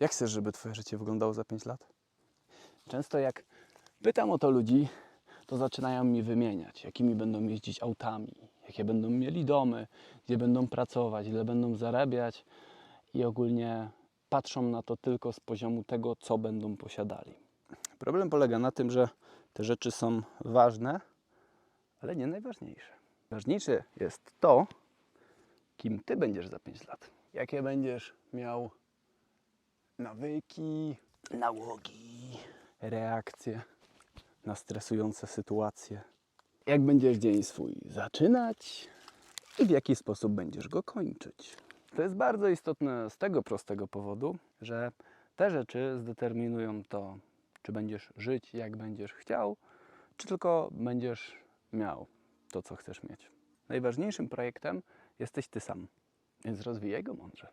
Jak chcesz, żeby Twoje życie wyglądało za 5 lat? Często jak pytam o to ludzi, to zaczynają mi wymieniać, jakimi będą jeździć autami, jakie będą mieli domy, gdzie będą pracować, ile będą zarabiać i ogólnie patrzą na to tylko z poziomu tego, co będą posiadali. Problem polega na tym, że te rzeczy są ważne, ale nie najważniejsze. Ważniejsze jest to, kim ty będziesz za 5 lat. Jakie będziesz miał nawyki, nałogi, reakcje na stresujące sytuacje. Jak będziesz dzień swój zaczynać i w jaki sposób będziesz go kończyć. To jest bardzo istotne z tego prostego powodu, że te rzeczy zdeterminują to, czy będziesz żyć jak będziesz chciał, czy tylko będziesz miał to, co chcesz mieć. Najważniejszym projektem jesteś ty sam, więc rozwijaj go mądrze.